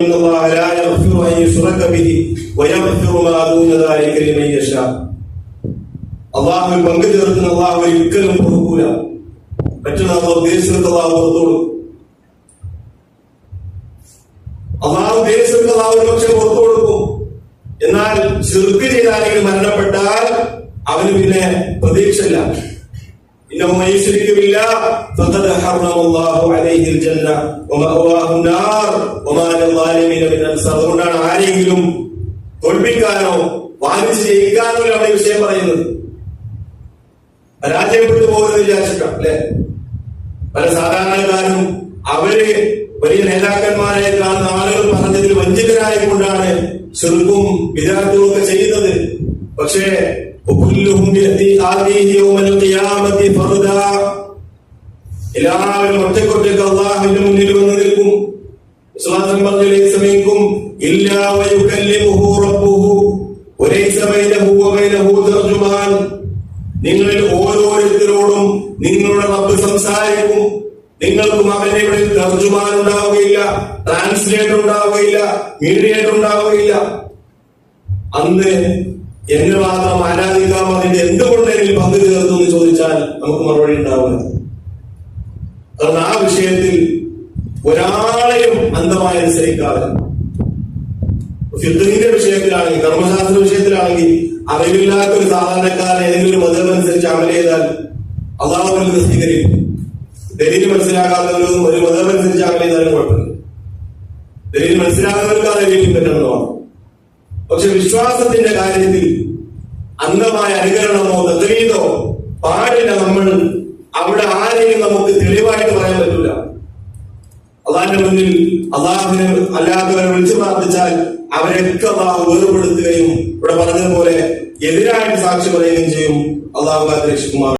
إن الله لا يغفر أن يشرك به ويغفر ما دون ذلك لمن يشاء അള്ളാഹുവിൽ പങ്കു ചേർക്കുന്ന അള്ളാഹു ഒരിക്കലും പൊറുക്കൂല പറ്റുന്ന അള്ളാഹു ഉദ്ദേശിച്ചിട്ട് അള്ളാഹു പുറത്തോളൂ അള്ളാഹു ഉദ്ദേശിച്ചിട്ട് അള്ളാഹു ഒരു പക്ഷെ പുറത്തു കൊടുക്കും എന്നാൽ ചെറുക്ക് ചെയ്താരെങ്കിലും മരണപ്പെട്ടാൽ അവന് പിന്നെ പ്രതീക്ഷയില്ല إنه من يشرك بالله فقد حرم الله عليه الجنة ومأواه النار وما للظالمين من أنصار അതുകൊണ്ടാണ് ആരെങ്കിലും തോൽപ്പിക്കാനോ വാദിച്ച് ജയിക്കാനോ ആണ് ഈ വിഷയം പറയുന്നത് പരാജയപ്പെട്ടു പോകുന്നത് വിചാരിച്ചിട്ടാണ് അല്ലെ പല സാധാരണക്കാരും അവര് വലിയ നേതാക്കന്മാരെ കാണുന്ന ആളുകൾ പറഞ്ഞതിൽ വഞ്ചിതരായതുകൊണ്ടാണ് ചെറുക്കും വിദ്യാർത്ഥികളും ഒക്കെ ചെയ്യുന്നത് പക്ഷേ وكلهم يأتي آتيه يوم القيامة فردا എല്ലാവരും ഒറ്റക്കൊറ്റക്ക് അള്ളാഹുവിന്റെ മുന്നിൽ വന്ന് നിൽക്കും വിശ്വാസം പറഞ്ഞു ലൈസ മിൻകും ഇല്ലാ വയുകല്ലിമുഹു റബ്ബുഹു വലൈസ ബൈനഹു വബൈനഹു തർജുമാൻ നിങ്ങളിൽ ഓരോരുത്തരോടും നിങ്ങളുടെ റബ്ബ് സംസാരിക്കും നിങ്ങൾക്കും അവന്റെ ഇവിടെ തർജുമാൻ ഉണ്ടാവുകയില്ല ട്രാൻസ്ലേറ്റർ ഉണ്ടാവുകയില്ല മീഡിയേറ്റർ ഉണ്ടാവുകയില്ല അന്ന് എന്നെ മാത്രം ആരാധിക്കാം അതിന്റെ എന്തുകൊണ്ട് എന്നിൽ പങ്കു ചേർത്തു എന്ന് ചോദിച്ചാൽ നമുക്ക് മറുപടി ഉണ്ടാവില്ല. കാരണം ആ വിഷയത്തിൽ ഒരാളെയും അന്ധമായി അനുസരിക്കാതെ ഫിദ്ഹിന്റെ വിഷയത്തിലാണെങ്കിൽ കർമ്മശാസ്ത്ര വിഷയത്തിലാണെങ്കിൽ അറിവില്ലാത്ത ഒരു സാധാരണക്കാരൻ ഏതെങ്കിലും ഒരു മതം അനുസരിച്ച് അമൽ ചെയ്താൽ അള്ളാഹുവിൽ സ്വീകരിക്കും. ഡൽഹിയിൽ മനസ്സിലാക്കാത്തവരും ഒരു മതം അനുസരിച്ച് അമൽ ചെയ്താലും കുഴപ്പമില്ല. ഡൽഹിയിൽ മനസ്സിലാക്കുന്നവർക്ക് ദലീൽ പറ്റണമെന്നാണ് പക്ഷെ വിശ്വാസത്തിന്റെ കാര്യത്തിൽ അന്ധമായ അനുകരണമോ തദ്രീതോ പാടില്ല നമ്മൾ. അവിടെ ആരെയും നമുക്ക് തെളിവായിട്ട് പറയാൻ പറ്റില്ല അള്ളാഹിന്റെ മുന്നിൽ അള്ളാഹുവിനെ അല്ലാത്തവരെ വിളിച്ചു പ്രാർത്ഥിച്ചാൽ അവരൊക്കെ അള്ളാഹു വേർപെടുത്തുകയും ഇവിടെ പറഞ്ഞതുപോലെ എതിരായിട്ട് സാക്ഷി പറയുകയും ചെയ്യും. അള്ളാഹു രക്ഷിക്കുമാർ